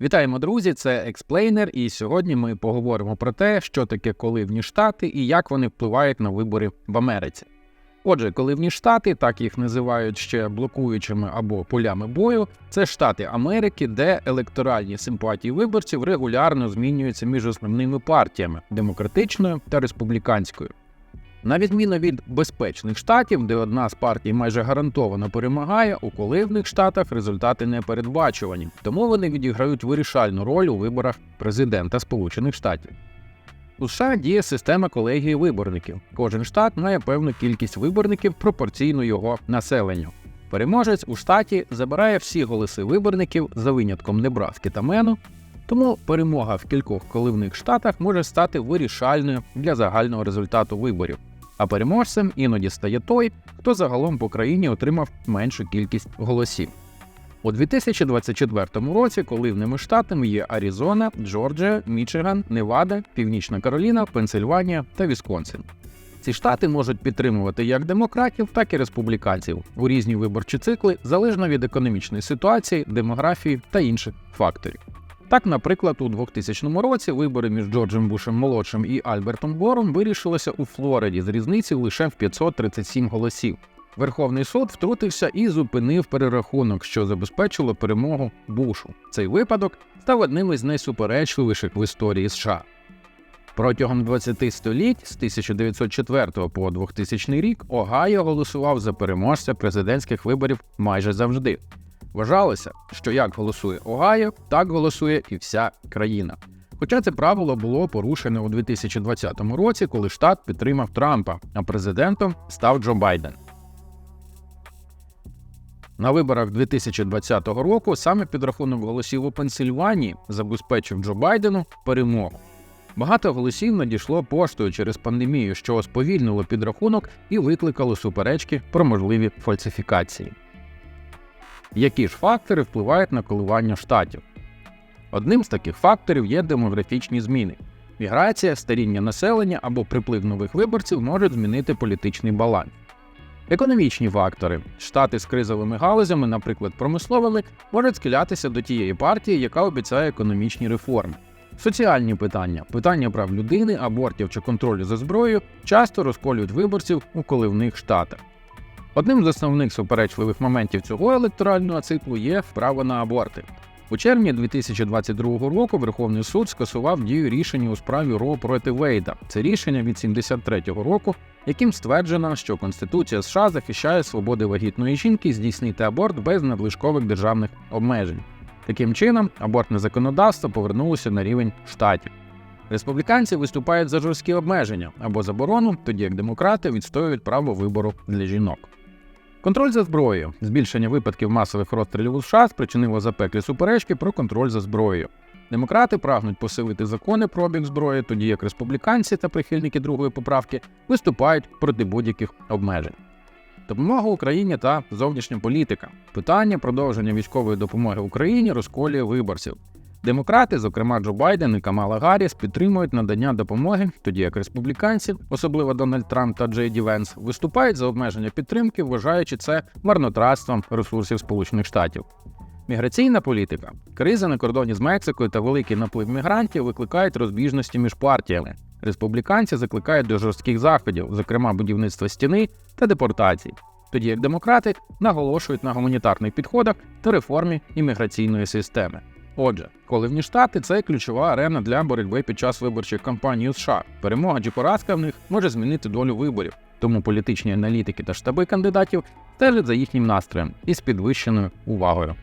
Вітаємо, друзі! Це Експлейнер, і сьогодні ми поговоримо про те, що таке коливні штати і як вони впливають на вибори в Америці. Отже, коливні штати, так їх називають ще блокуючими або полями бою, це штати Америки, де електоральні симпатії виборців регулярно змінюються між основними партіями демократичною та республіканською. На відміну від безпечних штатів, де одна з партій майже гарантовано перемагає, у коливних штатах результати не передбачувані, тому вони відіграють вирішальну роль у виборах президента Сполучених Штатів. У США діє система колегії виборників. Кожен штат має певну кількість виборників пропорційну його населенню. Переможець у штаті забирає всі голоси виборників за винятком Небраски та Мену, тому перемога в кількох коливних штатах може стати вирішальною для загального результату виборів. А переможцем іноді стає той, хто загалом по країні отримав меншу кількість голосів. У 2024 році коливними штатами є Аризона, Джорджія, Мічиган, Невада, Північна Кароліна, Пенсильванія та Вісконсин. Ці штати можуть підтримувати як демократів, так і республіканців у різні виборчі цикли залежно від економічної ситуації, демографії та інших факторів. Так, наприклад, у 2000 році вибори між Джорджем Бушем молодшим і Альбертом Гором вирішилися у Флориді з різницею лише в 537 голосів. Верховний суд втрутився і зупинив перерахунок, що забезпечило перемогу Бушу. Цей випадок став одним із найсуперечливіших в історії США. Протягом 20 століть з 1904 по 2000 рік Огайо голосував за переможця президентських виборів майже завжди. Вважалося, що як голосує Огайо, так голосує і вся країна. Хоча це правило було порушене у 2020 році, коли штат підтримав Трампа, а президентом став Джо Байден. На виборах 2020 року саме підрахунок голосів у Пенсильванії забезпечив Джо Байдену перемогу. Багато голосів надійшло поштою через пандемію, що сповільнило підрахунок і викликало суперечки про можливі фальсифікації. Які ж фактори впливають на коливання штатів? Одним з таких факторів є демографічні зміни. Міграція, старіння населення або приплив нових виборців можуть змінити політичний баланс. Економічні фактори штати з кризовими галузями, наприклад, промисловими, можуть схилятися до тієї партії, яка обіцяє економічні реформи. Соціальні питання, питання прав людини, абортів чи контролю за зброєю часто розколюють виборців у коливних штатах. Одним з основних суперечливих моментів цього електорального циклу є право на аборти. У червні 2022 року Верховний суд скасував дію рішення у справі Ро проти Вейда. Це рішення від 73-го року, яким стверджено, що Конституція США захищає свободи вагітної жінки здійснити аборт без надлишкових державних обмежень. Таким чином, абортне законодавство повернулося на рівень штатів. Республіканці виступають за жорсткі обмеження або заборону, тоді як демократи відстоюють право вибору для жінок. Контроль за зброєю. Збільшення випадків масових розстрілів у США спричинило запеклі суперечки про контроль за зброєю. Демократи прагнуть посилити закони про обіг зброї, тоді як республіканці та прихильники другої поправки виступають проти будь-яких обмежень. Допомога Україні та зовнішня політика. Питання продовження військової допомоги Україні розколює виборців. Демократи, зокрема Джо Байден і Камала Гарріс, підтримують надання допомоги, тоді як республіканці, особливо Дональд Трамп та Джей Ді Венс, виступають за обмеження підтримки, вважаючи це марнотратством ресурсів Сполучених Штатів. Міграційна політика, криза на кордоні з Мексикою та великий наплив мігрантів викликають розбіжності між партіями. Республіканці закликають до жорстких заходів, зокрема будівництва стіни та депортацій, тоді як демократи наголошують на гуманітарних підходах та реформі імміграційної системи. Отже, коливні штати це ключова арена для боротьби під час виборчих кампаній у США. Перемога чи поразка в них може змінити долю виборів, тому політичні аналітики та штаби кандидатів стежать за їхнім настроєм із підвищеною увагою.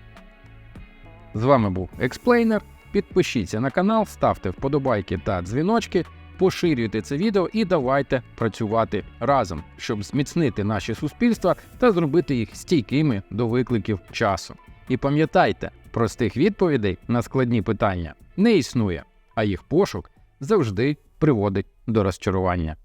З вами був Експлейнер. Підпишіться на канал, ставте вподобайки та дзвіночки, поширюйте це відео і давайте працювати разом, щоб зміцнити наші суспільства та зробити їх стійкими до викликів часу. І пам'ятайте, простих відповідей на складні питання не існує, а їх пошук завжди приводить до розчарування.